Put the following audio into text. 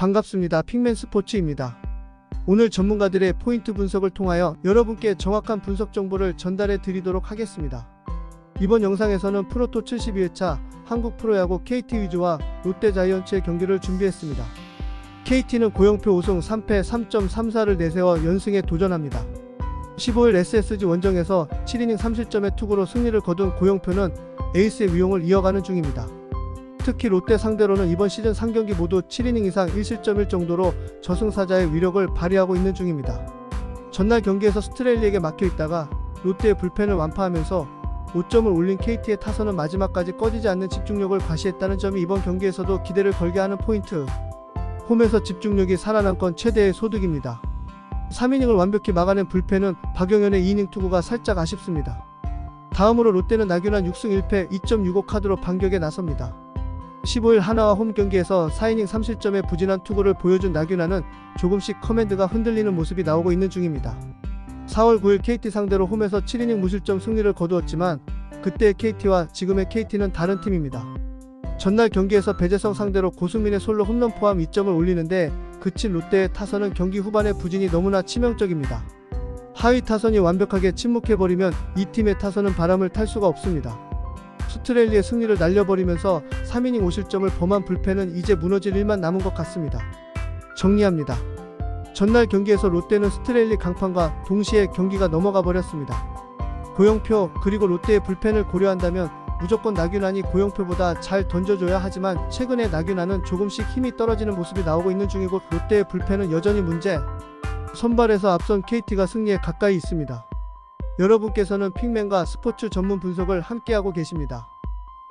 반갑습니다. 핑맨 스포츠입니다. 오늘 전문가들의 포인트 분석을 통하여 여러분께 정확한 분석 정보를 전달해 드리도록 하겠습니다. 이번 영상에서는 프로토 72회차 한국 프로야구 KT 위즈와 롯데 자이언츠의 경기를 준비했습니다. KT는 고영표 우승 3패 3.34를 내세워 연승에 도전합니다. 15일 SSG 원정에서 7이닝 3실점의 투구로 승리를 거둔 고영표는 에이스의 위용을 이어가는 중입니다. 특히 롯데 상대로는 이번 시즌 3경기 모두 7이닝 이상 1실점일 정도로 저승사자의 위력을 발휘하고 있는 중입니다. 전날 경기에서 스트레일리에게 막혀 있다가 롯데의 불펜을 완파하면서 5점을 올린 KT의 타선은 마지막까지 꺼지지 않는 집중력을 과시했다는 점이 이번 경기에서도 기대를 걸게 하는 포인트. 홈에서 집중력이 살아난 건 최대의 소득입니다. 3이닝을 완벽히 막아낸 불펜은 박영현의 2이닝 투구가 살짝 아쉽습니다. 다음으로 롯데는 나균환 6승 1패 2.65 카드로 반격에 나섭니다. 15일 하나와 홈 경기에서 4이닝 3실점의 부진한 투구를 보여준 나균환은 조금씩 커맨드가 흔들리는 모습이 나오고 있는 중입니다. 4월 9일 KT 상대로 홈에서 7이닝 무실점 승리를 거두었지만 그때의 KT와 지금의 KT는 다른 팀입니다. 전날 경기에서 배재성 상대로 고승민의 솔로 홈런 포함 2점을 올리는데 그친 롯데의 타선은 경기 후반의 부진이 너무나 치명적입니다. 하위 타선이 완벽하게 침묵해버리면 이 팀의 타선은 바람을 탈 수가 없습니다. 스트레일리의 승리를 날려버리면서 3이닝 5실점을 범한 불펜은 이제 무너질 일만 남은 것 같습니다. 정리합니다. 전날 경기에서 롯데는 스트레일리 강판과 동시에 경기가 넘어가 버렸습니다. 고영표 그리고 롯데의 불펜을 고려한다면 무조건 나균환이 고영표보다 잘 던져줘야 하지만 최근에 나균환은 조금씩 힘이 떨어지는 모습이 나오고 있는 중이고 롯데의 불펜은 여전히 문제. 선발에서 앞선 KT가 승리에 가까이 있습니다. 여러분께서는 핑맨과 스포츠 전문 분석을 함께하고 계십니다.